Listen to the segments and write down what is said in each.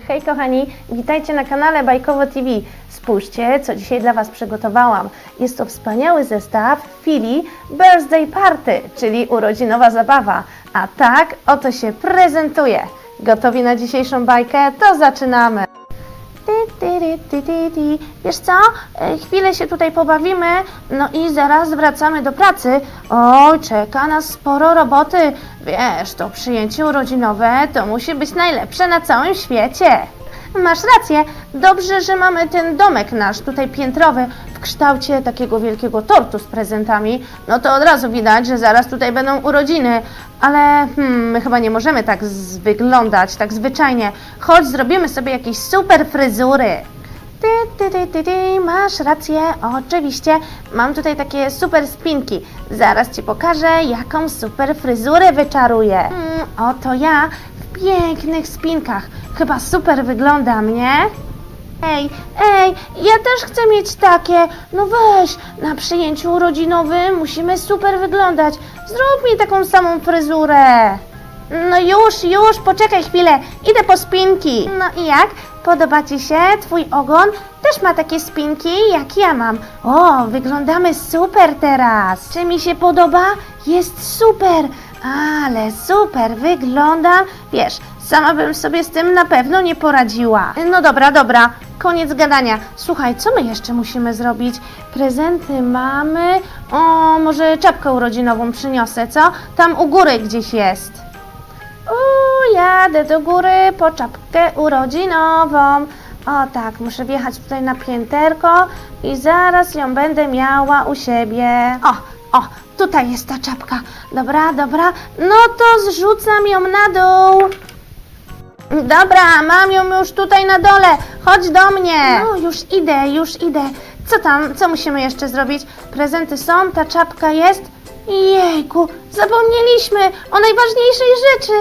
Hej kochani, witajcie na kanale Bajkowo TV. Spójrzcie, co dzisiaj dla Was przygotowałam. Jest to wspaniały zestaw Fili Birthday Party, czyli urodzinowa zabawa. A tak oto się prezentuje. Gotowi na dzisiejszą bajkę? To zaczynamy! Ty, ty, ty. Wiesz co? E, Chwilę się tutaj pobawimy, no i zaraz wracamy do pracy. Oj, czeka nas sporo roboty. Wiesz, to przyjęcie urodzinowe to musi być najlepsze na całym świecie. Masz rację, dobrze, że mamy ten domek nasz tutaj piętrowy w kształcie takiego wielkiego tortu z prezentami. No to od razu widać, że zaraz tutaj będą urodziny, ale hmm, my chyba nie możemy tak wyglądać, tak zwyczajnie. Chodź, zrobimy sobie jakieś super fryzury. Ty, ty, ty, ty, masz rację, oczywiście. Mam tutaj takie super spinki. Zaraz Ci pokażę, jaką super fryzurę wyczaruję. Mm, oto ja w pięknych spinkach. Chyba super wyglądam, nie? Ej, ej, ja też chcę mieć takie. No weź, na przyjęciu urodzinowym musimy super wyglądać. Zrób mi taką samą fryzurę. No już, już, poczekaj chwilę, idę po spinki. No i jak? Podoba Ci się? Twój ogon też ma takie spinki, jak ja mam. O, wyglądamy super teraz. Czy mi się podoba? Jest super, ale super wygląda. Wiesz, sama bym sobie z tym na pewno nie poradziła. No dobra, dobra, koniec gadania. Słuchaj, co my jeszcze musimy zrobić? Prezenty mamy. O, może czapkę urodzinową przyniosę, co? Tam u góry gdzieś jest. Jadę do góry po czapkę urodzinową. O tak, muszę wjechać tutaj na pięterko i zaraz ją będę miała u siebie. O, o, tutaj jest ta czapka. Dobra, dobra, no to zrzucam ją na dół. Dobra, mam ją już tutaj na dole. Chodź do mnie. No, już idę, już idę. Co tam, co musimy jeszcze zrobić? Prezenty są, ta czapka jest. Jejku, zapomnieliśmy o najważniejszej rzeczy.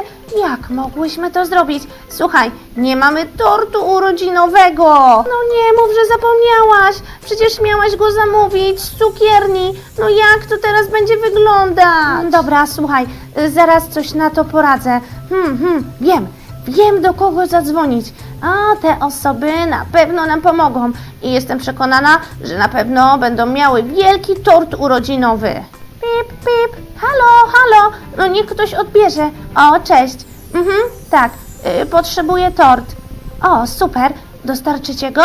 Jak mogłyśmy to zrobić? Słuchaj, nie mamy tortu urodzinowego. No nie mów, że zapomniałaś. Przecież miałaś go zamówić z cukierni. No jak to teraz będzie wyglądać? Dobra, słuchaj, y, zaraz coś na to poradzę. Hmm, hmm, wiem. Wiem, do kogo zadzwonić. A te osoby na pewno nam pomogą. I jestem przekonana, że na pewno będą miały wielki tort urodzinowy. Pip, pip. Halo, halo. No niech ktoś odbierze. O, cześć. Mhm, tak. Y, potrzebuję tort. O, super. Dostarczycie go?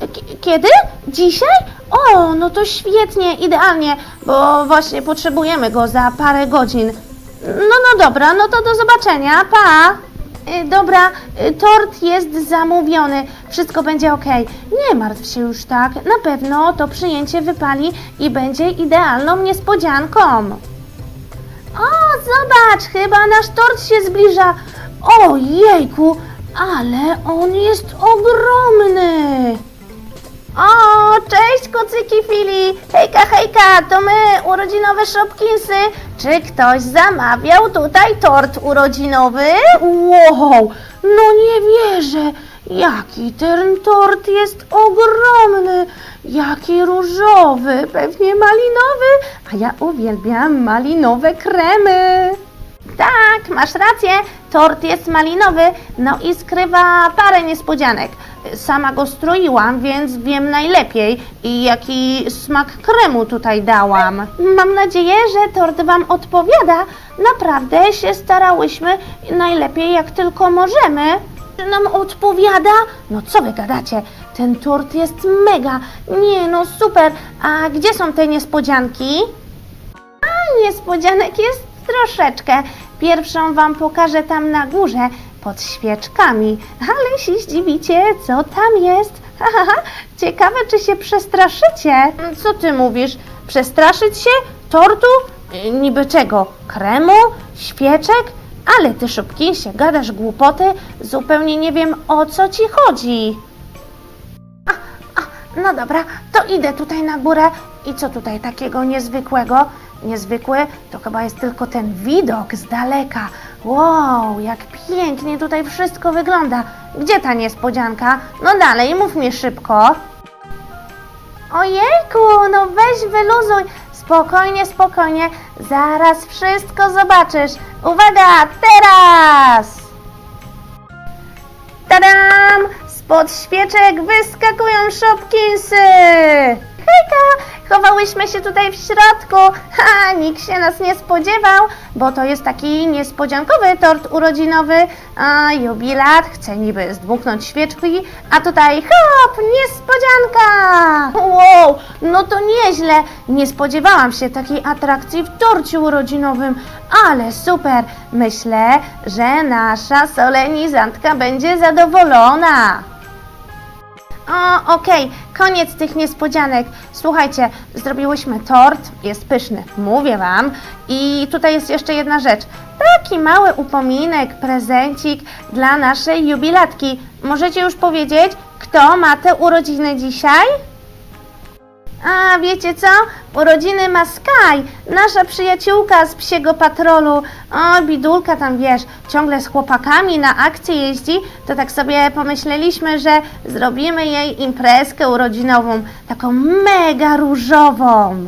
K- kiedy? Dzisiaj? O, no to świetnie, idealnie, bo właśnie potrzebujemy go za parę godzin. No, no dobra, no to do zobaczenia, pa! Y, Dobra, y, tort jest zamówiony, wszystko będzie ok. Nie martw się już tak, na pewno to przyjęcie wypali i będzie idealną niespodzianką. O, zobacz, chyba nasz tort się zbliża. Ojejku, ale on jest ogromny. O, cześć kucyki Fili! Hejka, hejka, to my, urodzinowe Shopkinsy. Czy ktoś zamawiał tutaj tort urodzinowy? Wow, no nie wierzę. Jaki ten tort jest ogromny, jaki różowy, pewnie malinowy, a ja uwielbiam malinowe kremy. Tak, masz rację, tort jest malinowy, no i skrywa parę niespodzianek. Sama go stroiłam, więc wiem najlepiej i jaki smak kremu tutaj dałam. Mam nadzieję, że tort Wam odpowiada. Naprawdę się starałyśmy najlepiej jak tylko możemy. Czy nam odpowiada? No co wy gadacie? Ten tort jest mega. Nie no, super. A gdzie są te niespodzianki? A niespodzianek jest troszeczkę. Pierwszą wam pokażę tam na górze, pod świeczkami. Ale się zdziwicie, co tam jest. Ciekawe, czy się przestraszycie. Co ty mówisz? Przestraszyć się? Tortu? Y, Niby czego? Kremu? Świeczek? Ale ty szybki się gadasz głupoty, zupełnie nie wiem o co ci chodzi. No dobra, to idę tutaj na górę. I co tutaj takiego niezwykłego? Niezwykły to chyba jest tylko ten widok z daleka. Wow, jak pięknie tutaj wszystko wygląda. Gdzie ta niespodzianka? No dalej, mów mi szybko. Ojejku, no weź wyluzuj. Spokojnie, spokojnie. Zaraz wszystko zobaczysz. Uwaga, teraz! Tada! Spod świeczek wyskakują Shopkinsy! Hejka! Chowałyśmy się tutaj w środku. Ha, nikt się nas nie spodziewał, bo to jest taki niespodziankowy tort urodzinowy. A jubilat chce niby zdmuchnąć świeczki, a tutaj hop, niespodzianka! Wow, no to nieźle. Nie spodziewałam się takiej atrakcji w torcie urodzinowym, ale super. Myślę, że nasza solenizantka będzie zadowolona. O, okej, koniec tych niespodzianek. Słuchajcie, zrobiłyśmy tort, jest pyszny, mówię Wam. I tutaj jest jeszcze jedna rzecz. Taki mały upominek, prezencik dla naszej jubilatki. Możecie już powiedzieć, kto ma te urodziny dzisiaj? A wiecie co? Urodziny ma Sky, nasza przyjaciółka z psiego patrolu. O, bidulka tam wiesz, ciągle z chłopakami na akcje jeździ, to tak sobie pomyśleliśmy, że zrobimy jej imprezkę urodzinową, taką mega różową.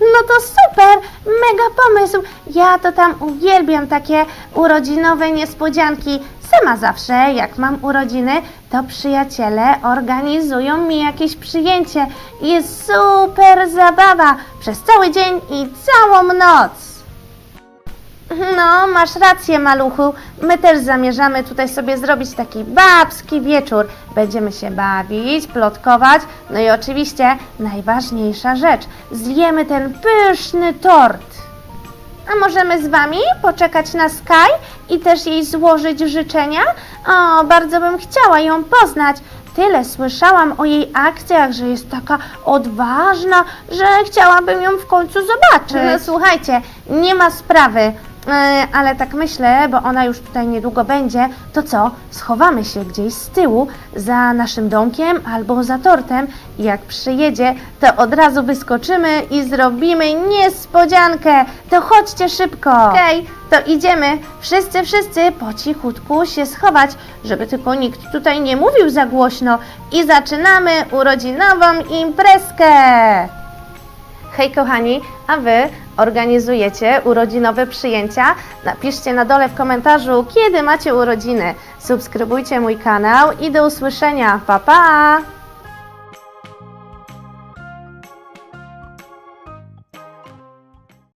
No to super, mega pomysł. Ja to tam uwielbiam takie urodzinowe niespodzianki. Sama zawsze, jak mam urodziny, to przyjaciele organizują mi jakieś przyjęcie. Jest super zabawa przez cały dzień i całą noc. No, masz rację, maluchu. My też zamierzamy tutaj sobie zrobić taki babski wieczór. Będziemy się bawić, plotkować, no i oczywiście najważniejsza rzecz, zjemy ten pyszny tort. A możemy z Wami poczekać na Sky i też jej złożyć życzenia? O, bardzo bym chciała ją poznać. Tyle słyszałam o jej akcjach, że jest taka odważna, że chciałabym ją w końcu zobaczyć. No słuchajcie, nie ma sprawy. E, ale tak myślę, bo ona już tutaj niedługo będzie, to co? Schowamy się gdzieś z tyłu za naszym domkiem albo za tortem i jak przyjedzie, to od razu wyskoczymy i zrobimy niespodziankę. To chodźcie szybko. Okej, to idziemy. Wszyscy, wszyscy po cichutku się schować, żeby tylko nikt tutaj nie mówił za głośno i zaczynamy urodzinową imprezkę. Hej kochani, a Wy organizujecie urodzinowe przyjęcia? Napiszcie na dole w komentarzu, kiedy macie urodziny. Subskrybujcie mój kanał i do usłyszenia. Pa, pa!